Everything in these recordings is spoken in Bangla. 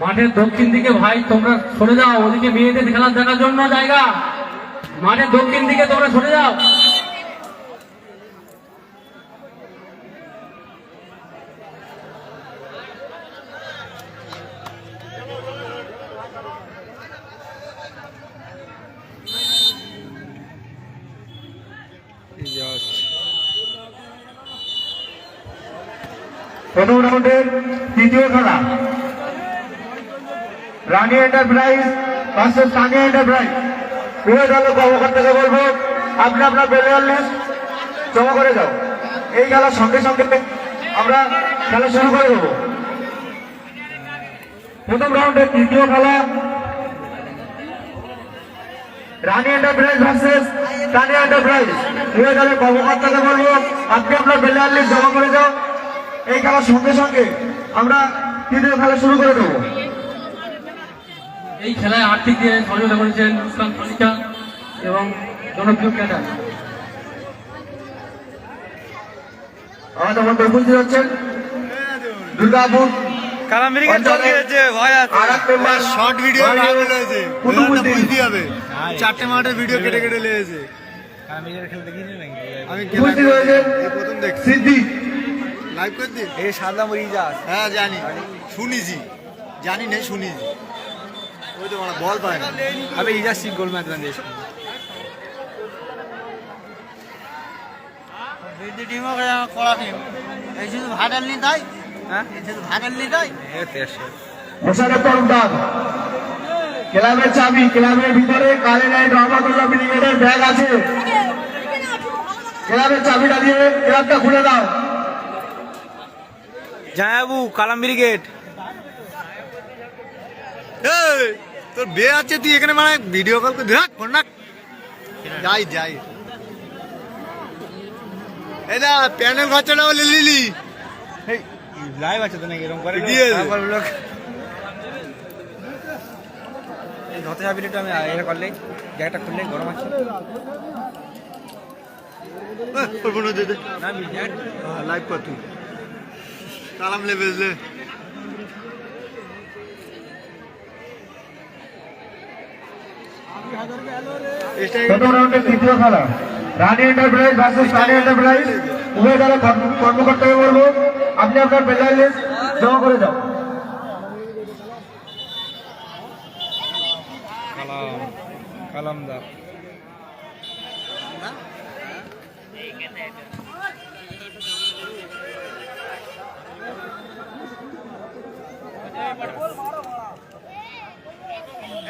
মাঠের দক্ষিণ দিকে ভাই, তোমরা সরে যাও, ওদিকে মেয়েদের খেলা দেখার জন্য জায়গা। মাঠের দক্ষিণ দিকে তোমরা সরে যাও। তৃতীয় খেলা। Rani enterprise versus Sunny enterprise. উভয় দলের কর্মকর্তাকে বলব, আপনি আপনার প্লেয়ার লিস্ট জমা করে যাও। এই খেলার সঙ্গে সঙ্গে আমরা খেলা শুরু করে দেবো। প্রথম রাউন্ডের তৃতীয় খেলা। Rani enterprise versus Rani enterprise. উভয় দলের কর্মকর্তাকে বলব, আপনি আপনার প্লেয়ার লিস্ট জমা করে যাও। এই খেলার সঙ্গে সঙ্গে আমরা তৃতীয় খেলা শুরু করে দেবো। এই খেলায় আর্থিক দিয়ে সহযোগিতা করেছেন মুসকান খনিকা এবং জনপ্রিয় ক্যাডার। আমাদের মধ্যে উপস্থিত হচ্ছেন দুর্গাপুর শর্ট ভিডিও চারটে মাঠের ভিডিও কেটে কেটে লেগেছে আমি প্রথম লাইভ করে এই সাদা হ্যাঁ জানি। শুনিছি। জানি নেই শুনিছি। বিদ্যুৎ টিমও টিম এই শুধু নি তাই? হ্যাঁ? শুধু নি তাই? ক্লাবের চাবি ক্লাবের ভিতরে কালে নাইট রহমতুল্লাহ ব্রিগেডের ব্যাগ আছে। ক্লাবের চাবিটা দিয়ে ক্লাবটা খুলে দাও। জায়াবু কালাম ব্রিগেড। এই, তোর বিয়ে আছে তুই এখানে মানে ভিডিও কল করে দেখ ফোন রাখ। যাই যাই। এই দা প্যানেল খরচাটা বলে লিলি। লাইভ আছে তো নাকি? এরকম করে দিয়ে লোক এই ধতে যাবি একটু আমি এটা করলে জায়গাটা খুললে গরম আছে। দে দে। লাইভ কর তুই। কালাম লেভেল প্রথম রাউন্ডের তৃতীয় খেলা। রানী এন্টারপ্রাইজ ভার্সেস উভয় দ্বারা কর্মকর্তাকে বলব আপনি আপনার বেলার জমা করে যাও কালামদার। Thank.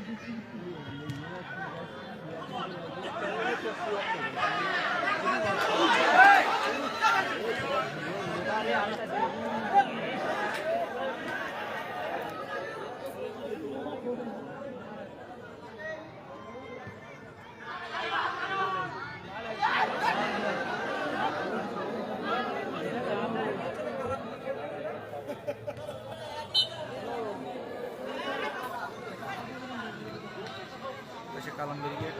দেখতে কালামবেরি গেট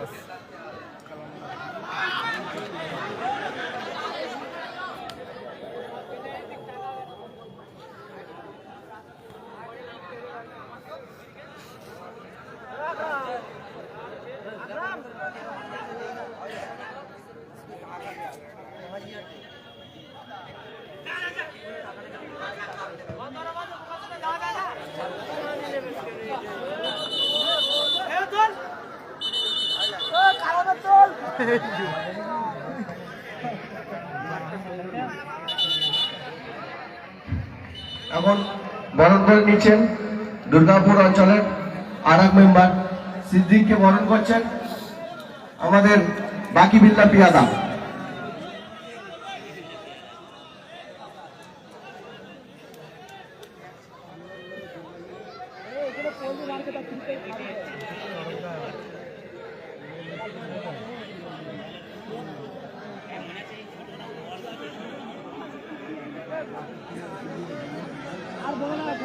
কালামদার এখন বরণ করে নিচ্ছেন দুর্গাপুর অঞ্চলের আর এক মেম্বার সিদ্দিককে বরণ করছেন। আমাদের বাকি বিল্লা পিয়াদা।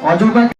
我就问